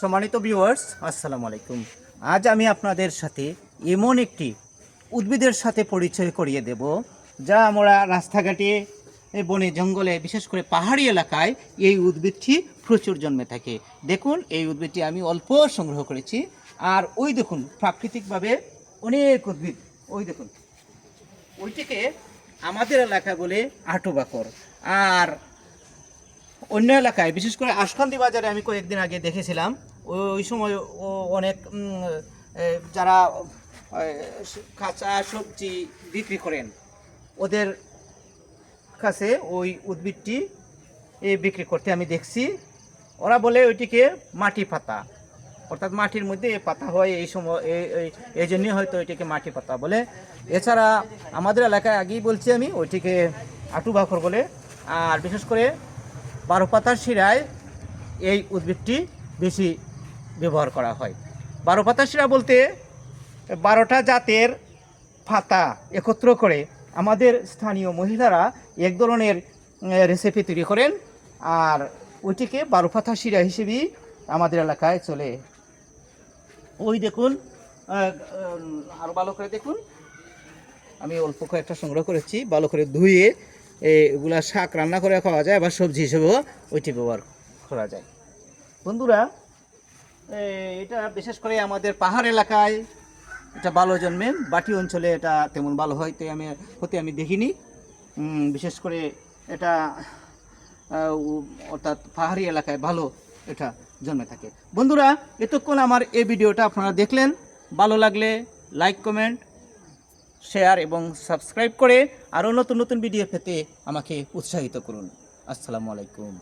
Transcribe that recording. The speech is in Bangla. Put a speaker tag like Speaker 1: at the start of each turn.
Speaker 1: সম্মানিত ভিউয়ার্স আসসালামু আলাইকুম। আজ আমি আপনাদের সাথে এমন একটি উদ্ভিদের সাথে পরিচয় করিয়ে দেব, যা আমরা রাস্তাঘাটে বনে জঙ্গলে, বিশেষ করে পাহাড়ি এলাকায় এই উদ্ভিদটি প্রচুর জন্মে থাকে। দেখুন, এই উদ্ভিদটি আমি অল্প সংগ্রহ করেছি, আর ওই দেখুন, প্রাকৃতিকভাবে অনেক উদ্ভিদ। ওই দেখুন, ওইটিকে আমাদের এলাকা বলে আটো বাকর আর অন্য এলাকায়, বিশেষ করে আশকান্দি বাজারে আমি কয়েকদিন আগে দেখেছিলাম ওই সময় ও অনেক যারা কাঁচা সবজি বিক্রি করেন ওদের কাছে ওই উদ্ভিদটি এ, বিক্রি করতে আমি দেখছি। ওরা বলে ওইটিকে মাটি পাতা। অর্থাৎ মাটির মধ্যে এ পাতা হয় এই সময় এই- এই- এই জন্যই হয়তো ওইটিকে মাটি পাতা বলে। এছাড়া আমাদের এলাকায় আগেই বলছি আমি ওইটিকে আটু বাখর বলে। আর বিশেষ করে বারো পাতার শিরায় এই উদ্ভিদটি বেশি ব্যবহার করা হয়। বারো পাতার শিরা বলতে বারোটা জাতের পাতা একত্র করে আমাদের স্থানীয় মহিলারা এক ধরনের রেসিপি তৈরি করেন আর ওইটিকে বারো পাতা শিরা হিসেবেই আমাদের এলাকায় চলে। ওই দেখুন আরও ভালো করে দেখুন। আমি অল্প কয়েকটা সংগ্রহ করেছি, ভালো করে ধুয়ে এগুলা শাক রান্না করে খাওয়া যায় আবার সবজি হিসেবেও ওইটি ব্যবহার করা যায়। বন্ধুরা এটা বিশেষ করে আমাদের পাহাড় এলাকায় এটা ভালো জন্মে, বাটি অঞ্চলে এটা তেমন ভালো হয় আমি, হতে আমি দেখিনি। বিশেষ করে এটা অর্থাৎ পাহাড়ি এলাকায় ভালো এটা জন্মে থাকে। বন্ধুরা, এতক্ষণ আমার এই ভিডিওটা আপনারা দেখলেন। ভালো লাগলে লাইক কমেন্ট শেয়ার এবং সাবস্ক্রাইব করে আরও নতুন নতুন ভিডিও পেতে আমাকে উৎসাহিত করুন। আসসালামু আলাইকুম।